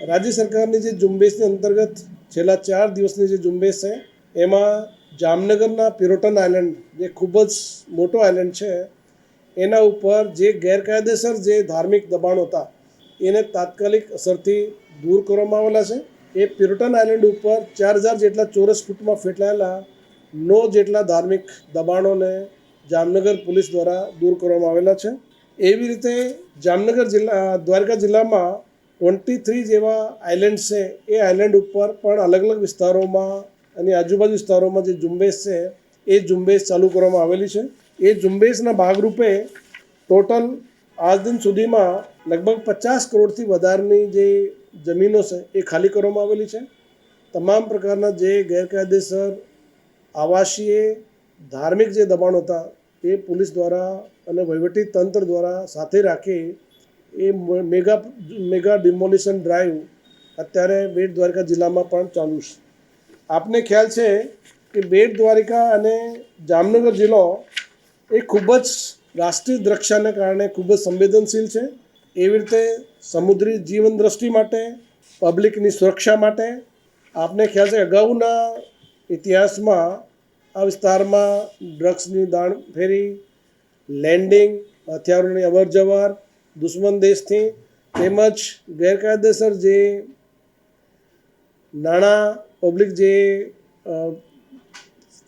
રાજ્ય સરકારની જે ઝુંબેશની અંતર્ગત છેલ્લા ચાર દિવસની જે ઝુંબેશ છે, એમાં જામનગરના પિરોટન આઇલેન્ડ જે ખૂબ જ મોટો આઇલેન્ડ છે, એના ઉપર જે ગેરકાયદેસર જે ધાર્મિક દબાણો હતા, એને તાત્કાલિક અસરથી દૂર કરવામાં આવેલા છે. એ પિરોટન આઇલેન્ડ ઉપર ચાર હજાર જેટલા ચોરસ ફૂટમાં ફેટલાયેલા નો જેટલા ધાર્મિક દબાણોને જામનગર પોલીસ દ્વારા દૂર કરવામાં આવેલા છે. એવી રીતે જામનગર જિલ્લા, દ્વારકા જિલ્લામાં ટ્વેન્ટી થ્રી જેવા આઇલેન્ડ છે, એ આઇલેન્ડ ઉપર પણ અલગ અલગ વિસ્તારોમાં અને આજુબાજુ વિસ્તારોમાં જે ઝુંબેશ છે, એ ઝુંબેશ ચાલુ કરવામાં આવેલી છે. એ ઝુંબેશના ભાગરૂપે ટોટલ આજ દિન સુધીમાં લગભગ પચાસ કરોડથી વધારની જે જમીનો છે, એ ખાલી કરવામાં આવેલી છે. તમામ પ્રકારના જે ગેરકાયદેસર આવાસીય ધાર્મિક જે દબાણો હતા, એ પોલીસ દ્વારા અને વહીવટી તંત્ર દ્વારા સાથે રાખી એ મેગા મેગા ડિમોલિશન ડ્રાઈવ અત્યારે બેટ દ્વારકા જિલ્લામાં પણ ચાલુ છે. આપને ખ્યાલ છે કે બેટ દ્વારિકા અને જામનગર જિલ્લો એ ખૂબ જ રાષ્ટ્રીય દ્રક્ષાને કારણે ખૂબ જ સંવેદનશીલ છે. એવી રીતે સમુદ્રી જીવન દ્રષ્ટિ માટે, પબ્લિકની સુરક્ષા માટે આપને ખ્યાલ છે અગાઉના ઇતિહાસમાં આ વિસ્તારમાં ડ્રગ્સની દાણ ફેરી, લેન્ડિંગ, હથિયારોની અવર જવર દુશ્મન દેશથી તેમજ ગેરકાયદેસર જે નાણાં પબ્લિક જે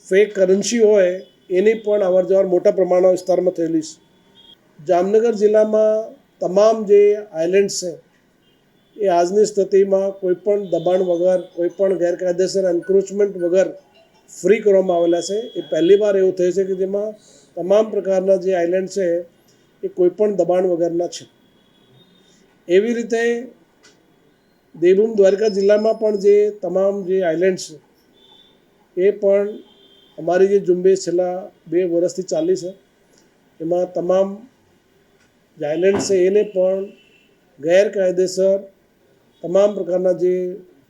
ફેક કરન્સી હોય, એની પણ અવર જવર મોટા પ્રમાણમાં વિસ્તારમાં થયેલી છે. જામનગર જિલ્લામાં તમામ જે આઇલેન્ડ છે, એ આજની સ્થિતિમાં કોઈપણ દબાણ વગર કોઈપણ ગેરકાયદેસર એન્ક્રોચમેન્ટ વગર ફ્રી કરવામાં આવેલા છે. એ પહેલી વાર એવું થયું છે કે જેમાં તમામ પ્રકારના જે આઇલેન્ડ છે એ કોઈપણ દબાણ વગરના છે. એવી રીતે દેવભૂમ દ્વારકા જિલ્લામાં પણ જે તમામ જે આઇલેન્ડ છે, એ પણ અમારી જે ઝુંબેશ છેલ્લા બે વર્ષથી ચાલી છે. એમાં તમામ જે આઇલેન્ડ છે, એને પણ ગેરકાયદેસર તમામ પ્રકારના જે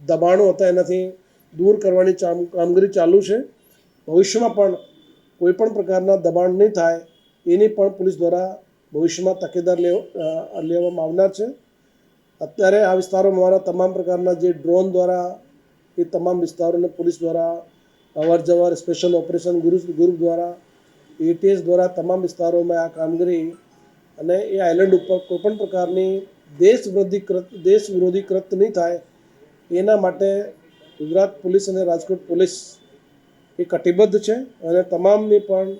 દબાણો હતા એનાથી દૂર કરવાની કામગીરી ચાલુ છે. ભવિષ્યમાં પણ કોઈ પણ પ્રકારના દબાણ નહીં થાય એની પણ પોલીસ દ્વારા ભવિષ્યમાં તકેદાર લેવ લેવામાં આવનાર છે. અત્યારે આ વિસ્તારોમાં અમારા તમામ પ્રકારના જે ડ્રોન દ્વારા, એ તમામ વિસ્તારોને પોલીસ દ્વારા અવર જવર સ્પેશિયલ ઓપરેશન ગ્રુપ દ્વારા, એટીએસ દ્વારા તમામ વિસ્તારોમાં આ કામગીરી અને એ આઇલેન્ડ ઉપર કોઈપણ પ્રકારની દેશ વિરોધી દેશ વિરોધી કૃત્ય નહીં થાય, એના માટે ગુજરાત પોલીસ અને રાજકોટ પોલીસ એ કટિબદ્ધ છે અને તમામની પણ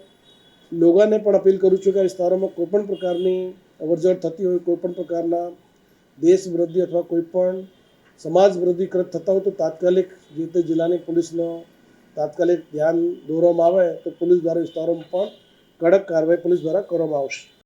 લોકોને પણ અપીલ કરું છું કે આ વિસ્તારોમાં કોઈપણ પ્રકારની અવરજવર થતી હોય, કોઈપણ પ્રકારના દેશ વિરોધી અથવા કોઈપણ સમાજ વિરોધી કૃત થતા હોય તો તાત્કાલિક જે તે જિલ્લાની પોલીસનો તાત્કાલિક ધ્યાન દોરવામાં આવે તો પોલીસ દ્વારા વિસ્તારોમાં પણ કડક કાર્યવાહી પોલીસ દ્વારા કરવામાં આવશે.